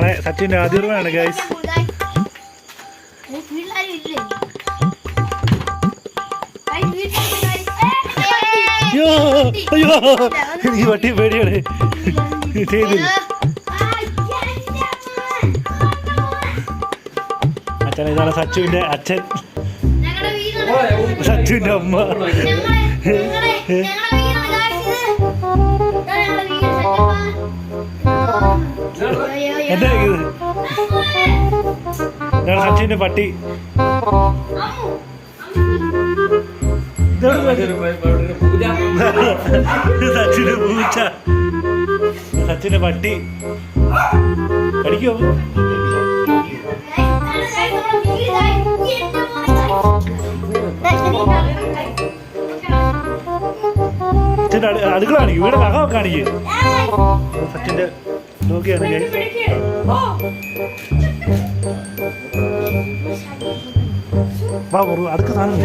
സച്ചിന്റെ ആദ്യമാണ് ഗൈസ് അയ്യോ അയ്യോ. എനിക്ക് വട്ടി പേടിയാണ്. ചെയ്തില്ല. അച്ഛൻ ഇതാണ് സച്ചുവിന്റെ അച്ഛൻ. സച്ചുവിന്റെ അമ്മ. എന്താ ഇത്? സച്ചിന്റെ പട്ടി. സച്ചിന്റെ പൂച്ച. സച്ചിന്റെ പട്ടി. പഠിക്കോ സച്ചിന്റെ അടു- അടുക്കള കാണിക്കും. വീട് അകം കാണിക്കും. സച്ചിന്റെ നോക്കിയാണ്. വാ കുറു അടുക്ക സാധനം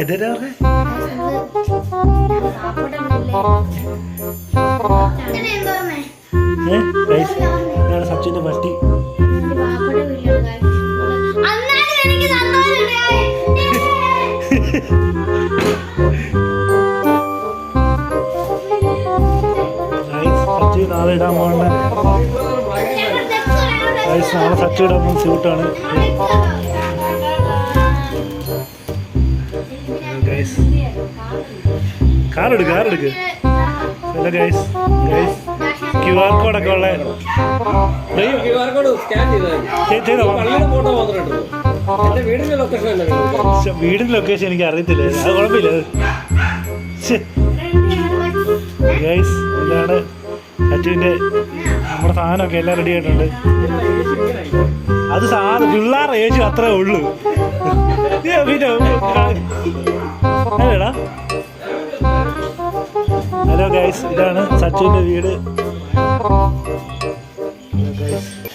എന്തേരാ പറഞ്ഞേ? ഏ? സച്ചിന്റെ പട്ടി. നാളെ ഇടാൻ ഗൈസ് നാളെ സച്ചി ഇടാൻ പോകുന്ന സ്യൂട്ടാണ് കാറെടുക്ക് കാറെടുക്ക്. അല്ല ഗൈസ് ഗൈസ് ക്യു ആർ കോഡൊക്കെ ഉള്ള. കോഡ് വീടിന്റെ ലൊക്കേഷൻ എനിക്ക് അറിയത്തില്ല. അത് കുഴപ്പമില്ല. ഗൈസ് ഇതാണ് സച്ചുവിന്റെ നമ്മുടെ സാധനമൊക്കെ എല്ലാം റെഡി ആയിട്ടുണ്ട്. അത് സാധനം പിള്ളേരുടെ ഏജ് അത്രേ ഉള്ളൂ. പിന്നെ അല്ലേടാ. ഹലോ ഗൈസ് ഇതാണ് സച്ചിന്റെ വീട്.